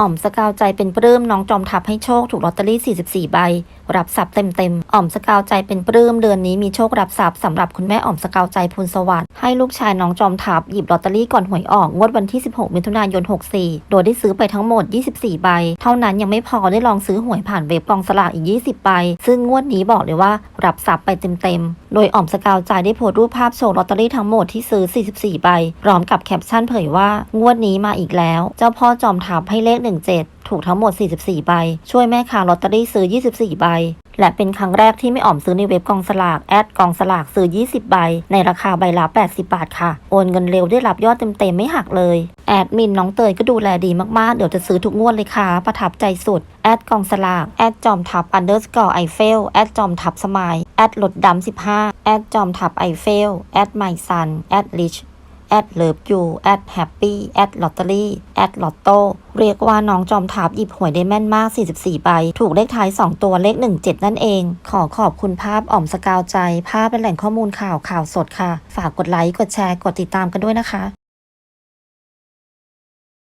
ออมสกาวใจเป็นปลื้มน้องจอมทัพให้โชคถูกลอตเตอรี่ 44 ใบ รับทรัพย์เต็มๆอ่อมสกาวใจเป็นปลื้มเดือนนี้มีโชครับทรัพย์สำหรับคุณแม่อ่อมสกาวใจพูนสวัสดิ์ให้ลูกชายน้องจอมทัพหยิบลอตเตอรี่ก่อนหวยออกงวดวันที่ 16 มิถุนายน 64 โดยได้ซื้อไปทั้งหมด 24 ใบ เท่านั้นยังไม่พอได้ลองซื้อหวยผ่านเว็บกองสลากอีก 20 ใบ ซึ่งงวดนี้บอกเลยว่ารับทรัพย์ไปเต็มๆ โดยอ่อมสกาวใจได้โพสต์รูปภาพโชว์ลอตเตอรี่ทั้งหมดที่ซื้อ 44 ใบพร้อมกับแคปชั่นเผยว่างวดนี้มาอีกแล้ว เจ้าพ่อจอมทัพให้เลข17 ถูกทั้งหมด 44 ใบ ช่วยแม่ค้าลอตเตอรี่ซื้อ 24 ใบ และเป็นครั้งแรกที่ไม่อ่อมซื้อในเว็บกองสลากแอดกองสลากซื้อ 20 ใบ ในราคาใบละ 80 บาทค่ะ โอนเงินเร็วได้รับยอดเต็มๆไม่หักเลย แอดมินน้องเตยก็ดูแลดีมากๆ เดี๋ยวจะซื้อทุกงวดเลยค่ะ ประทับใจสุด แอดกองสลาก แอดจอมทับอันเดอร์สกอร์ไอเฟลแอดจอมทับสมายแอดลดดำ15แอดจอมทับไอเฟลแอดไมซันแอดลิช แอดเลิฟยูแอดแฮปปี้แอดลอตเตอรี่แอดลอตโต้เรียกว่าน้องจอมทับหยิบหวยได้แม่นมาก 44 ใบ ถูกเลขท้าย 2 ตัวเลข 17 นั่นเอง ขอขอบคุณภาพอ่อมสกาวใจ ภาพเป็นแหล่งข้อมูลข่าวข่าวสดค่ะ ฝากกดไลค์ กดแชร์ กดติดตามกันด้วยนะคะ